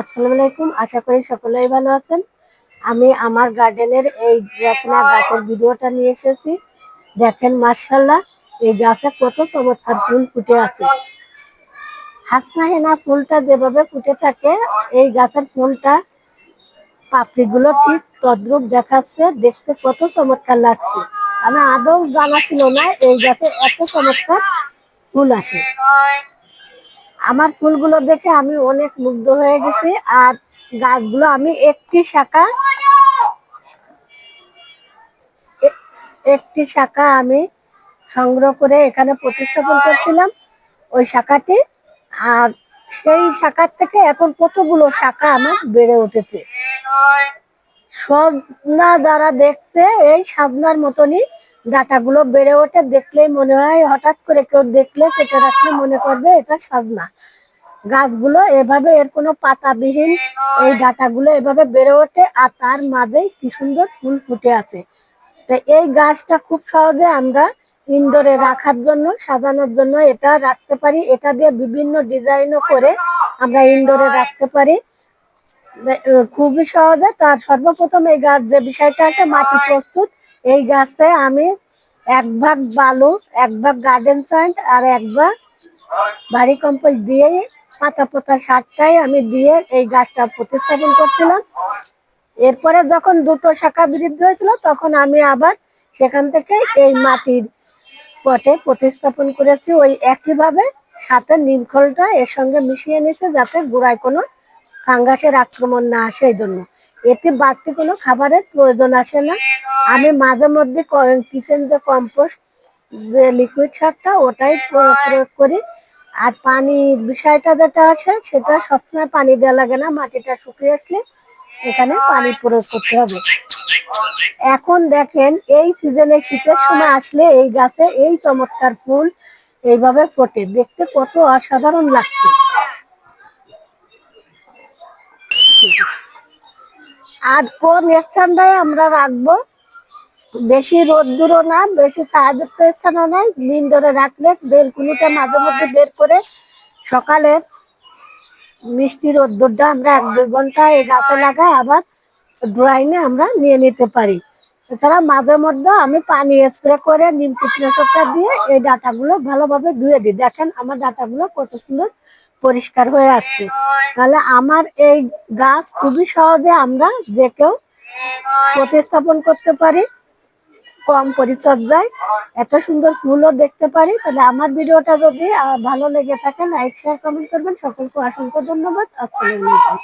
আসসালামু আলাইকুম, আশা করি সকলেই ভালো আছেন। আমি আমার গার্ডেনের এই রেখনা গাছের ভিডিওটা নিয়ে এসেছি। দেখেন মার্শাল্লাহ এই গাছে কত চমৎকার ফুল ফুটে আছে। হাসনা হেনা ফুলটা যেভাবে ফুটে থাকে, এই গাছের ফুলটা পাপড়িগুলো ঠিক তদ্রুপ দেখাচ্ছে, দেখতে কত চমৎকার লাগছে। আমি আদৌ জানা ছিল না, এই গাছে এত চমৎকার ফুল আসে। আমার ফুলগুলো দেখে আমি অনেক মুগ্ধ হয়ে গেছি, আর গাছগুলো আমি একটি শাখা একটি শাখা আমি সংগ্রহ করে এখানে প্রতিস্থাপন করছিলাম ওই শাখাটি, আর সেই শাখার থেকে এখন কতগুলো শাখা আমার বেড়ে উঠেছে। সবনা যারা দেখছে, এই সাবনার মতনই ডাটাগুলো বেড়ে ওঠে। দেখলেই মনে হয় হঠাৎ করে কেউ দেখলে কেটে রাখলে মনে করবে এটা সাবনা গাছগুলো এভাবে, এর কোনো পাতাবিহীন এই ডাটাগুলো এভাবে বেড়ে ওঠে আর তার মাঝে কি সুন্দর ফুল ফুটে আছে। তো এই গাছটা খুব সহজে আমরা ইনডোরে রাখার জন্য, সাজানোর জন্য এটা রাখতে পারি। এটা দিয়ে বিভিন্ন ডিজাইনও করে আমরা ইনডোরে রাখতে পারি। খুবই সহজে তার সর্বপ্রথম এই গাছ যে বিষয়টা আছে, মাটি প্রস্তুত। এই গাছটা আমি এক ভাগ বালু, এক ভাগ গার্ডেন সয়েন্ট আর এক ভাগ ভারী কম্পোস্ট দিয়ে পাতা পোতা সারটাই আমি দিয়ে এই গাছটা প্রতিস্থাপন করছিলাম। এরপরে যখন দুটো শাখা বৃদ্ধি হয়েছিল, তখন আমি আবার সেখান থেকে এই মাটির পটে প্রতিস্থাপন করেছি। ওই একইভাবে সাথে নিমখলটা এর সঙ্গে মিশিয়ে নিছে যাতে গোড়ায় কোনো ফাঙ্গাসের আক্রমণ না আসে এই জন্য এতে বাড়তি কোনো খাবারের প্রয়োজন আসে না। আমি মাঝে মধ্যে কিচেন যে কম্পোস্ট, যে লিকুইড সারটা, ওটাই প্রয়োগ করি। আর পানি বিষয়টা যেটা আছে, সেটা সবসময় পানি দেওয়া লাগে না। মাটিটা শুকিয়ে আসলে এখানে পানি প্রয়োগ করতে হবে। এখন দেখেন, এই সিজনে শীতের সময় আসলে এই গাছে এই চমৎকার ফুল এইভাবে ফোটে। দেখতে কত অসাধারণ লাগছে। আর কোন স্থানটায় আমরা রাখব? বেশি রোদ্দুরও না, বেশি ছায়াযুক্ত স্থানও নাই, দিন ধরে রাখলে বেলকুনিটা মাঝে মধ্যে বের করে সকালের মিষ্টি রোদ্দুরটা আমরা এক দুই ঘণ্টা এই গাছে লাগাই, আবার ড্রয়িংয়ে আমরা নিয়ে নিতে পারি। এছাড়া মাঝে মধ্যে আমি পানি স্প্রে করে নিম কীটনাশকটা দিয়ে এই ডাটাগুলো ভালোভাবে ধুয়ে দিই। দেখেন আমার ডাটাগুলো কত সুন্দর পরিষ্কার হয়ে আসছে তাহলে আমার এই গাছ খুবই সহজে আমরা যে কেউ প্রতিস্থাপন করতে পারি, কম পরিচর্যায় এত সুন্দর ফুলও দেখতে পারি। তাহলে আমার ভিডিওটা যদি ভালো লেগে থাকে লাইক শেয়ার কমেন্ট করবেন। সকলকে অসংখ্য ধন্যবাদ। আসসালামু আলাইকুম।